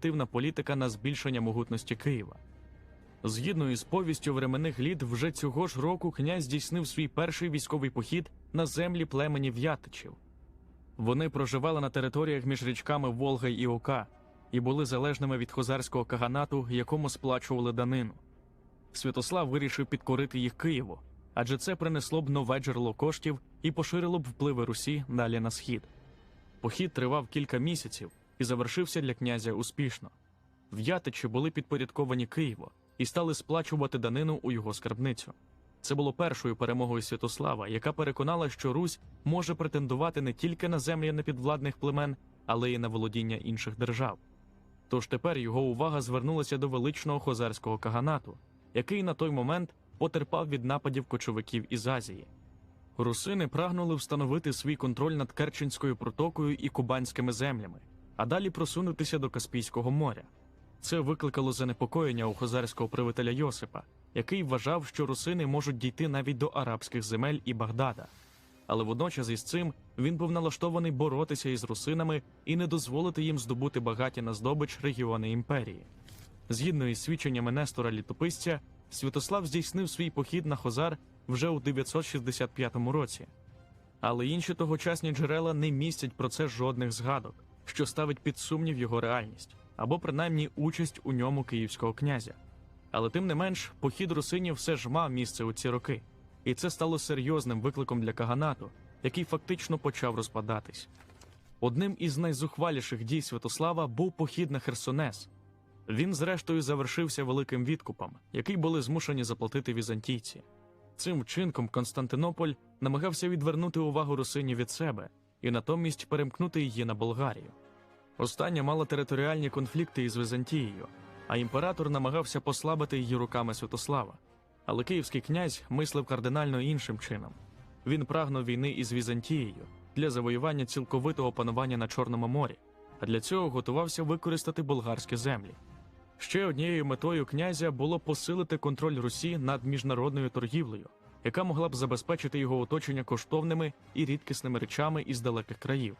активна політика на збільшення могутності Києва. Згідно із повістю временних літ, вже цього ж року князь здійснив свій перший військовий похід на землі племені В'ятичів. Вони проживали на територіях між річками Волга і Ока і були залежними від хозарського каганату, якому сплачували данину. Святослав вирішив підкорити їх Києву, адже це принесло б нове джерело коштів і поширило б впливи Русі далі на схід. Похід тривав кілька місяців і завершився для князя успішно. В'ятичі були підпорядковані Києву і стали сплачувати данину у його скарбницю. Це було першою перемогою Святослава, яка переконала, що Русь може претендувати не тільки на землі непідвладних племен, але й на володіння інших держав. Тож тепер його увага звернулася до величного хозарського каганату, який на той момент потерпав від нападів кочовиків із Азії. Русини прагнули встановити свій контроль над Керченською протокою і кубанськими землями, а далі просунутися до Каспійського моря. Це викликало занепокоєння у хозарського правителя Йосипа, який вважав, що русини можуть дійти навіть до арабських земель і Багдада. Але водночас із цим він був налаштований боротися із русинами і не дозволити їм здобути багаті на здобич регіони імперії. Згідно із свідченнями Нестора Літописця, Святослав здійснив свій похід на Хозар вже у 965 році. Але інші тогочасні джерела не містять про це жодних згадок, що ставить під сумнів його реальність або принаймні участь у ньому київського князя. Але тим не менш, похід русинів все ж мав місце у ці роки, і це стало серйозним викликом для каганату, який фактично почав розпадатись. Одним із найзухваліших дій Святослава був похід на Херсонес. Він, зрештою, завершився великим відкупом, який були змушені заплатити візантійці. Цим вчинком Константинополь намагався відвернути увагу русинів від себе і натомість перемкнути її на Болгарію. Остання мала територіальні конфлікти із Візантією, а імператор намагався послабити її руками Святослава. Але київський князь мислив кардинально іншим чином. Він прагнув війни із Візантією для завоювання цілковитого панування на Чорному морі, а для цього готувався використати болгарські землі. Ще однією метою князя було посилити контроль Русі над міжнародною торгівлею, яка могла б забезпечити його оточення коштовними і рідкісними речами із далеких країв.